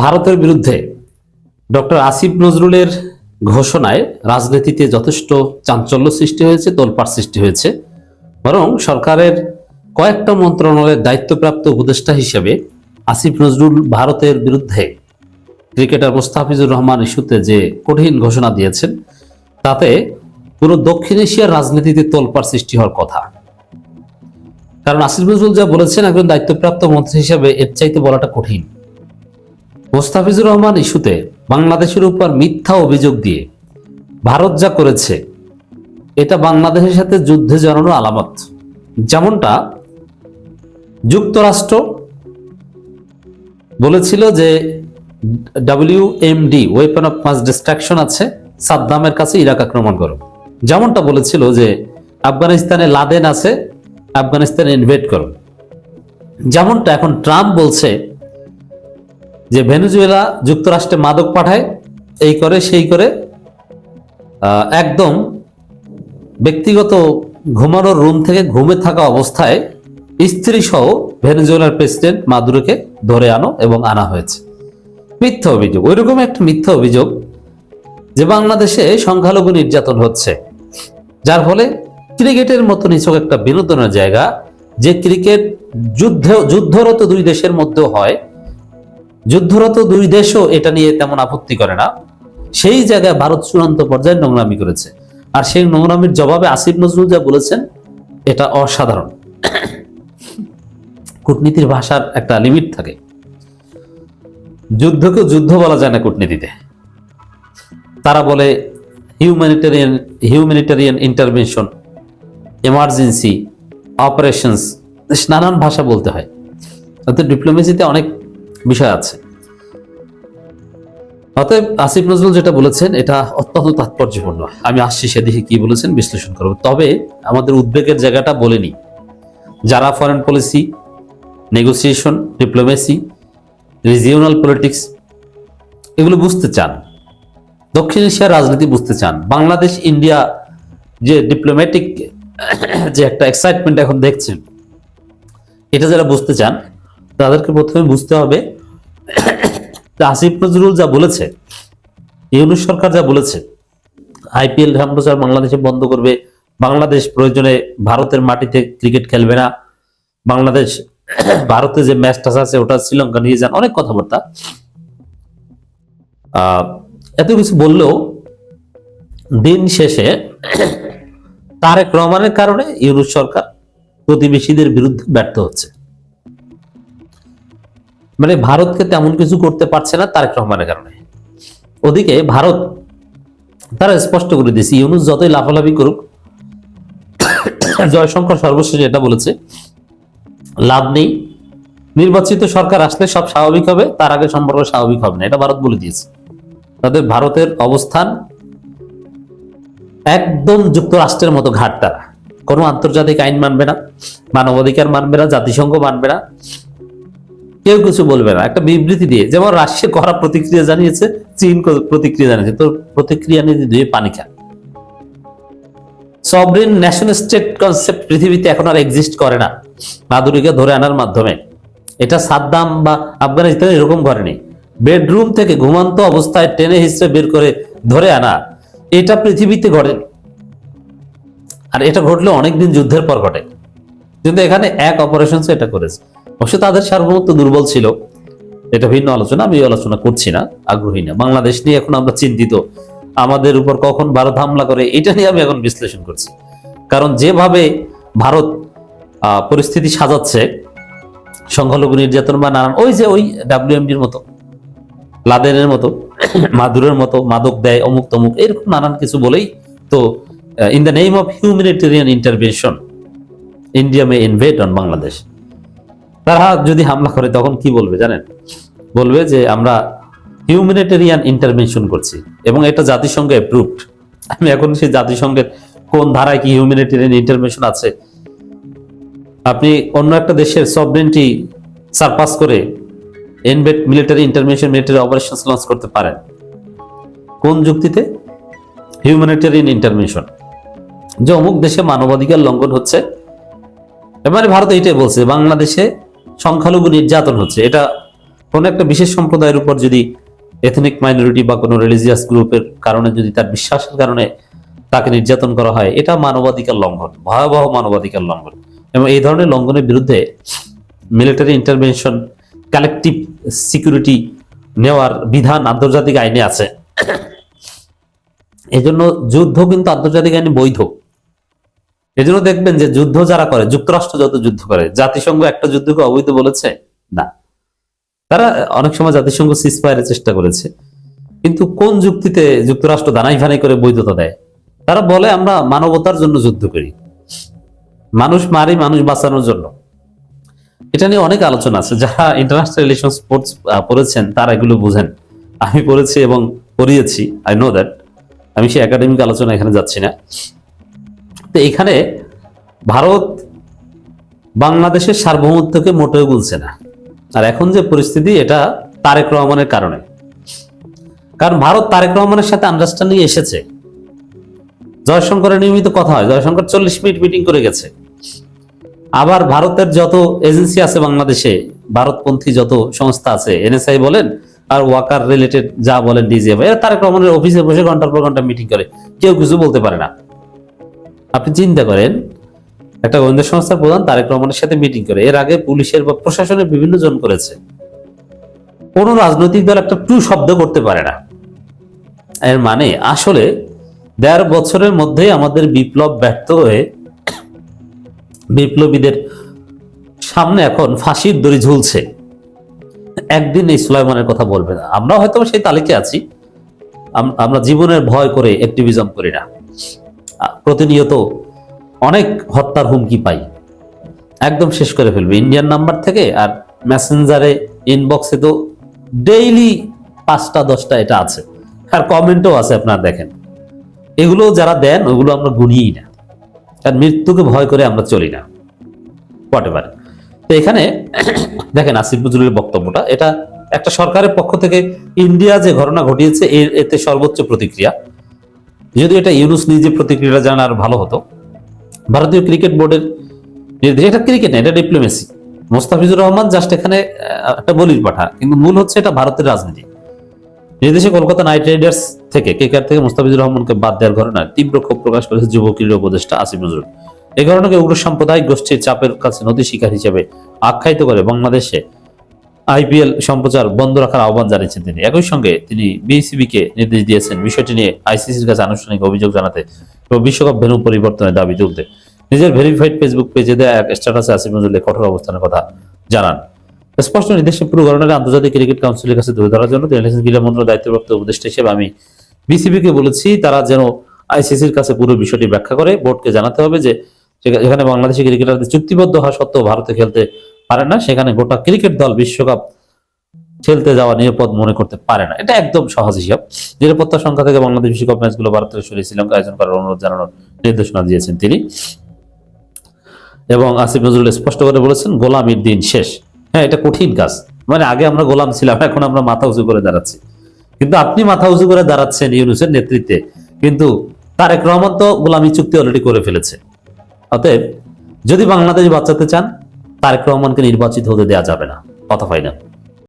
ভারতের বিরুদ্ধে ডক্টর আসিফ নজরুলের ঘোষণায় রাজনীতিতে যথেষ্ট চাঞ্চল্য সৃষ্টি হয়েছে, তোলপাড় সৃষ্টি হয়েছে। বরং সরকারের কয়েকটা মন্ত্রণালয়ের দায়িত্বপ্রাপ্ত উপদেষ্টা হিসেবে আসিফ নজরুল ভারতের বিরুদ্ধে ক্রিকেটার মোস্তাফিজুর রহমান ইস্যুতে যে কঠিন ঘোষণা দিয়েছেন, তাতে পুরো দক্ষিণ এশিয়ার রাজনীতিতে তোলপাড় সৃষ্টি হওয়ার কথা। কারণ আসিফ নজরুল যা বলেছেন, একজন দায়িত্বপ্রাপ্ত মন্ত্রী হিসেবে এর চাইতে বলাটা কঠিন। মোস্তাফিজুর রহমান ইস্যুতে বাংলাদেশের উপর মিথ্যা অভিযোগ দিয়ে ভারত যা করেছে, এটা বাংলাদেশের সাথে যুদ্ধে জড়ানোর আলামত। যেমনটা যুক্তরাষ্ট্র বলেছিল যে WMD weapon of mass destruction আছে, সাদ্দামের কাছে ইরাক আক্রমণ করো। যেমনটা বলেছিল যে আফগানিস্তানে লাদেন আছে, আফগানিস্তানে ইনভেট করো। যেমনটা এখন ট্রাম্প বলছে যে ভেনেজুয়েলা যুক্তরাষ্ট্রে মাদক পাঠায়, এই করে, সেই করে একদম ব্যক্তিগত ঘুমানোর রুম থেকে ঘুমে থাকা অবস্থায় স্ত্রী সহ ভেনেজুয়েলার প্রেসিডেন্ট মাদুরোকে ধরে আনো এবং আনা হয়েছে। মিথ্যা অভিযোগ ওইরকম একটা মিথ্যা অভিযোগ যে বাংলাদেশে সংখ্যালঘু নির্যাতন হচ্ছে। যার ফলে ক্রিকেটের মতো নিছক একটা বিনোদনের জায়গা যে ক্রিকেট যুদ্ধ যুদ্ধরত দুই দেশের মধ্যেও হয়। যুদ্ধরত দুই দেশও এটা নিয়ে তেমন আপত্তি করে না। সেই জায়গায় ভারত চূড়ান্ত পর্যায়ে নোংরামি করেছে। আর সেই নোংরামির জবাবে আসিফ নজরুল যা বলেছেন, এটা অসাধারণ। কূটনীতির ভাষার একটা লিমিট থাকে। যুদ্ধকে যুদ্ধ বলা যায় না কূটনীতিতে। তারা বলে humanitarian humanitarian intervention emergency operations নানান ভাষা বলতে হয়। অর্থাৎ ডিপ্লোমেসিতে অনেক বিষয় আছে। অতএব আসিফ নজরুল যেটা বলেছেন, এটা অত্যন্ত তাৎপর্যপূর্ণ। আমি আসছি সেদিকে কি বলেছেন বিশ্লেষণ করব। তবে আমাদের উদ্বেগের জায়গাটা বলেনি। যারা foreign policy negotiation diplomacy regional politics এগুলো বুঝতে চান, দক্ষিণ এশিয়ার রাজনীতি বুঝতে চান, বাংলাদেশ, ইন্ডিয়া যে ডিপ্লোম্যাটিক যে একটা এক্সাইটমেন্ট এখন দেখছেন, এটা যারা বুঝতে চান, তাদেরকে প্রথমে বুঝতে হবে আসিফ নজরুল যা বলেছে, ইউনুস সরকার যা বলেছে, আইপিএল সম্প্রচার বাংলাদেশে বন্ধ করবে, বাংলাদেশ প্রয়োজনে ভারতের মাটিতে ক্রিকেট খেলবে না, বাংলাদেশ ভারতে যে ম্যাচটা আছে, ওটা শ্রীলঙ্কা নিয়ে যান, অনেক কথাবার্তা। এত কিছু বললেও দিন শেষে তারেক রহমানের কারণে ইউনুস সরকার প্রতিবেশীদের বিরুদ্ধে ব্যর্থ হচ্ছে। মানে ভারতকে তেমন কিছু করতে পারছে না তারেক রহমানের কারণে। ওদিকে ভারত, তারা স্পষ্ট করে দিয়েছে, ইউনুস যতই লাফালাফি করুক, জয়শঙ্কর সর্বশেষ এটা বলেছে, লাভ নেই। নির্বাচিত সরকার আসলে সব স্বাভাবিক হবে, তার আগে সম্পর্ক স্বাভাবিক হবে না, এটা ভারত বলে দিয়েছে। তাদের ভারতের অবস্থান একদম যুক্তরাষ্ট্রের মতো ঘাট তারা। কোনো আন্তর্জাতিক আইন মানবে না, মানবাধিকার মানবে না, জাতিসংঘ মানবে না। কেউ কিছু বলবে না। একটা বিবৃতি দিয়ে, যেমন রাশিয়া করা প্রতিক্রিয়া জানিয়েছে, চীন প্রতিক্রিয়া জানিয়েছে। তো প্রতিক্রিয়া নিয়ে দিয়ে পানি খান সবরিন ন্যাশনাল স্টেট কনসেপ্ট পৃথিবীতে এখন আর এক্সিস্ট করে না। মাদুরিকে ধরে আনার মাধ্যমে। এটা সাদ্দাম বা আফগানিস্তান এরকম করেনি বেডরুম থেকে ঘুমান্ত অবস্থায় টেনে হিসেবে বের করে ধরে আনা। এটা পৃথিবীতে ঘটে। আর এটা ঘটলে অনেকদিন যুদ্ধের পর ঘটে। কিন্তু এখানে এক অপারেশন এটা করেছে। অবশ্য তাদের সার্বভৌমত্ব দুর্বল ছিল। এটা ভিন্ন আলোচনা, আমি আলোচনা করছি না, আগ্রহী না। বাংলাদেশ নিয়ে এখন আমরা চিন্তিত। আমাদের উপর কখন ভারত হামলা করে, এটা নিয়ে আমি এখন বিশ্লেষণ করছি। কারণ যেভাবে ভারত পরিস্থিতি সাজাচ্ছে, সংখ্যালঘু নির্যাতন বা নানান, ওই যে ওই ডাব্লিউএমডির মতো, লাদেনের মতো, মাদুরের মতো, মাদক দেয় অমুক তমুক এরকম নানান কিছু বলেই তো in the name of humanitarian intervention India may invade on Bangladesh তারা যদি হামলা করে, তখন কি বলবে জানেন? বলবে যে আমরা হিউম্যানিটেরিয়ান ইন্টারভেনশন করছি এবং এটা জাতিসংঘে অ্যাপ্রুভড আমি এখন সেই জাতিসংঘের কোন ধারায় কি হিউম্যানিটেরিয়ান ইন্টারভেনশন আছে? আপনি অন্য একটা দেশের সবরেন্টি সারপাস করে invade military intervention military operation launch করতে পারেন। কোন যুক্তিতে? হিউম্যানিটেরিয়ান ইন্টারভেনশন যে অমুক দেশে মানবাধিকার লঙ্ঘন হচ্ছে, এবারে ভারত এইটাই বলছে, বাংলাদেশে সংখ্যালঘু নির্যাতন হচ্ছে। এটা কোন একটা বিশেষ সম্প্রদায়ের উপর যদি এথনিক মাইনরিটি বা কোনো রিলিজিয়াস গ্রুপের কারণে যদি তার বিশ্বাসের কারণে তাকে নির্যাতন করা হয়, এটা মানবাধিকার লঙ্ঘন, ভয়াবহ মানবাধিকার লঙ্ঘন। এবং এই ধরনের লঙ্ঘনের বিরুদ্ধে মিলিটারি ইন্টারভেনশন কালেকটিভ সিকিউরিটি নেওয়ার বিধান আন্তর্জাতিক আইনে আছে। এজন্য যুদ্ধ কিন্তু আন্তর্জাতিক আইনে বৈধ। এজন্য দেখবেন যে যুদ্ধ যারা করে, যুক্তরাষ্ট্র যত যুদ্ধ করে, জাতিসংঘ একটা যুদ্ধকে অবৈধ বলেছে? না। তারা অনেক সময় জাতিসংঘ সিসফায়ারের চেষ্টা করেছে। কিন্তু কোন যুক্তিতে যুক্তরাষ্ট্র দানাই ফানাই করে বৈধতা দেয়? তারা বলে, আমরা মানবতার জন্য যুদ্ধ করি। মানুষ মারি, মানুষ বাঁচানোর জন্য। এটা নিয়ে অনেক আলোচনা আছে। যারা ইন্টারন্যাশনাল রিলেশন স্পোর্টস পড়েছেন, তারা এগুলো বুঝেন। আমি পড়েছি এবং পড়িয়েছি আই নো দ্যাট আমি সেই একাডেমিক আলোচনা এখানে যাচ্ছি না। তো এখানে ভারত বাংলাদেশের সার্বভৌমত্বকে মোটেও বলছে না। আর এখন যে পরিস্থিতি, এটা তারেক রহমানের কারণে। কারণ ভারত তারেক রহমানের সাথে আন্ডারস্ট্যান্ডিং এসেছে। জয়শঙ্করের নিয়মিত কথা হয়, জয়শঙ্কর চল্লিশ মিনিট মিটিং করে গেছে। আবার ভারতের যত এজেন্সি আছে বাংলাদেশে, ভারতপন্থী যত সংস্থা আছে, এনএসআই বলেন, আর ওয়াকার রিলেটেড যা বলেন ডিজে এরা তারেক রহমানের অফিসে বসে ঘণ্টার পর ঘণ্টা মিটিং করে। কেউ কিছু বলতে পারে না। আপনি চিন্তা করেন, একটা গোয়েন্দা সংস্থার প্রধান তারেক রহমানের সাথে মিটিং করে, এর আগে পুলিশের বা প্রশাসনের বিভিন্ন জন করেছে। কোন রাজনৈতিক দল একটা টু শব্দ করতে পারে না। এর মানে আসলে দেড় বছরের মধ্যেই আমাদের বিপ্লব ব্যর্থ হয়ে বিপ্লবীদের সামনে এখন ফাঁসির দড়ি ঝুলছে। একদিন এই সুলাইমানের কথা বলবে না। আমরা হয়তো সেই তালিকে আছি। আম- আমরা জীবনের ভয় করে অ্যাক্টিভিজম করি না। প্রতিনিয়ত অনেক হত্যার হুমকি পাই। একদম শেষ করে ফেলবে। ইন্ডিয়ান নাম্বার থেকে আর মেসেঞ্জারে ইনবক্সে তো ডেইলি পাঁচটা, দশটা এটা আছে। আর কমেন্টও আছে আপনারা দেখেন। এগুলো যারা দেন, ওগুলো আমরা গুনিই না। কারণ মৃত্যুকে ভয় করে আমরা চলি না। হোয়াট তো এখানে দেখেন আসিফ নজরুলের বক্তব্যটা। এটা একটা সরকারের পক্ষ থেকে ইন্ডিয়া যে ঘটনা ঘটিয়েছে, এর এতে সর্বোচ্চ প্রতিক্রিয়া। যদি এটা ইউনুস নিজে প্রতিক্রিয়া জানার ভালো হতো, ভারতীয় ক্রিকেট বোর্ডের নির্দেশ এটা ক্রিকেট না, এটা ডিপ্লোমেসি মোস্তাফিজুর রহমান জাস্ট এখানে একটা বলির পাঠা, কিন্তু মূল হচ্ছে এটা ভারতের রাজনীতি। নির্দেশে কলকাতা নাইট রাইডার্স থেকে কেকার থেকে মোস্তাফিজুর রহমানকে বাদ দেওয়ার ঘটনায় তীব্র ক্ষোভ প্রকাশ করেছে যুব ক্রীড়া উপদেষ্টা আসিফ নজরুল। এই ঘটনাকে উগ্র সাম্প্রদায়িক গোষ্ঠীর চাপের কাছে নদী শিকার হিসেবে আখ্যায়িত করে বাংলাদেশে। আইপিএল সম্প্রচার বন্ধ রাখার আহ্বান জানিয়েছেন তিনি। একই সঙ্গে তিনি বিসিবি কে নির্দেশ দিয়েছেন বিষয়টি নিয়ে আইসিসির কাছে আনুষ্ঠানিক অভিযোগ জানাতে এবং বিশ্বকাপ ভেন্যু পরিবর্তনের দাবি তুলতে। নিজের ভেরিফাইড ফেসবুক পেজে দেওয়া এক স্ট্যাটাসে আসিফ নজরুলের কঠোর অবস্থানের কথা জানান। স্পষ্ট নির্দেশে পুরো ঘটনাটি আন্তর্জাতিক ক্রিকেট কাউন্সিলের কাছে তুলে ধরার জন্য তিনি লিখেছেন ক্রীড়া দায়িত্বপ্রাপ্ত উপদেষ্টা হিসেবে আমি বিসিবি কে বলেছি, তারা যেন আইসিসির কাছে পুরো বিষয়টি ব্যাখ্যা করে। বোর্ডকে জানাতে হবে যে, যেখানে বাংলাদেশি ক্রিকেটারদের চুক্তিবদ্ধ হওয়া সত্ত্বেও ভারতে খেলতে পারে না, সেখানে গোটা ক্রিকেট দল বিশ্বকাপ খেলতে যাওয়া নিরাপদ মনে করতে পারে না। এটা একদম সহজ হিসাব। নিরাপত্তা সংখ্যা থেকে বাংলাদেশ বিশ্বকাপ ম্যাচগুলো ভারত থেকে সরিয়ে শ্রীলঙ্কা আয়োজন করার অনুরোধ জানানোর নির্দেশনা দিয়েছেন তিনি। এবং আসিফ নজরুল স্পষ্ট করে বলেছেন গোলামির দিন শেষ। হ্যাঁ এটা কঠিন কাজ। মানে আগে আমরা গোলাম ছিলাম, এখন আমরা মাথা উঁচু করে দাঁড়াচ্ছি। কিন্তু আপনি মাথা উঁচু করে দাঁড়াচ্ছেন ইউনুসের নেতৃত্বে। কিন্তু তারেক রহমান তো গোলামি চুক্তি অলরেডি করে ফেলেছে। অতএব যদি বাংলাদেশ বাঁচাতে চান তারেক রহমানকে নির্বাচিত হতে দেওয়া যাবে না। কথা ফাইনাল।